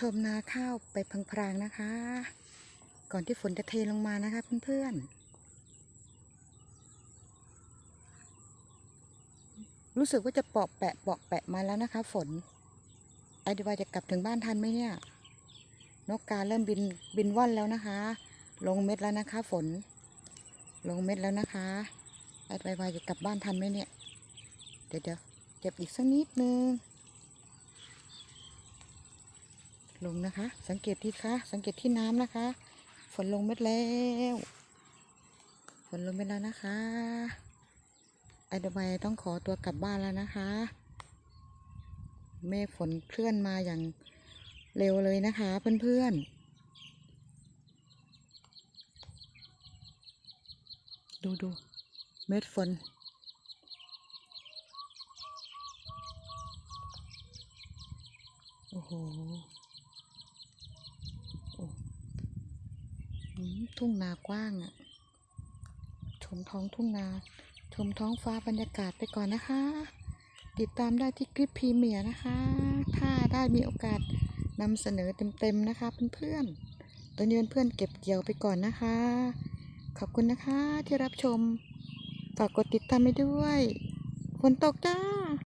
ชมนาข้าวไปพลางๆนะคะ ก่อนที่ฝนจะเทลงมานะคะเพื่อนๆ รู้สึกว่าจะเปาะแปะเปาะแปะมาแล้วนะคะ ฝน ไอเดียวาจะกลับถึงบ้านทันไหมเนี่ย นกกาเริ่มบินบินว่อนแล้วนะคะ ลงเม็ดแล้วนะคะ ฝน ลงเม็ดแล้วนะคะไอเดียวาจะกลับบ้านทันไหมเนี่ย เดี๋ยวเดี๋ยวเก็บอีกสักนิดนึง ลงนะคะ สังเกตที่คะสังเกตที่น้ำนะคะ ฝนลงเม็ดแล้วฝนลงเม็ดแล้วนะคะไอเดบายต้องขอตัวกลับบ้านแล้วนะคะ เมฆฝนเคลื่อนมาอย่างเร็วเลยนะคะ เพื่อนๆ ดูดูเม็ดฝนโอ้โห โอ้อืม ทุ่งนากว้างอะชมท้องทุ่งนา ชมท้องฟ้าบรรยากาศไปก่อนนะคะ ติดตามได้ที่คลิปพรีเมียร์นะคะ ถ้าได้มีโอกาสนำเสนอเต็มๆนะคะเพื่อนๆตอนนี้เพื่อนๆเก็บเกี่ยวไปก่อนนะคะ ขอบคุณนะคะที่รับชม ฝากกดติดตามไปด้วยฝนตกจ้า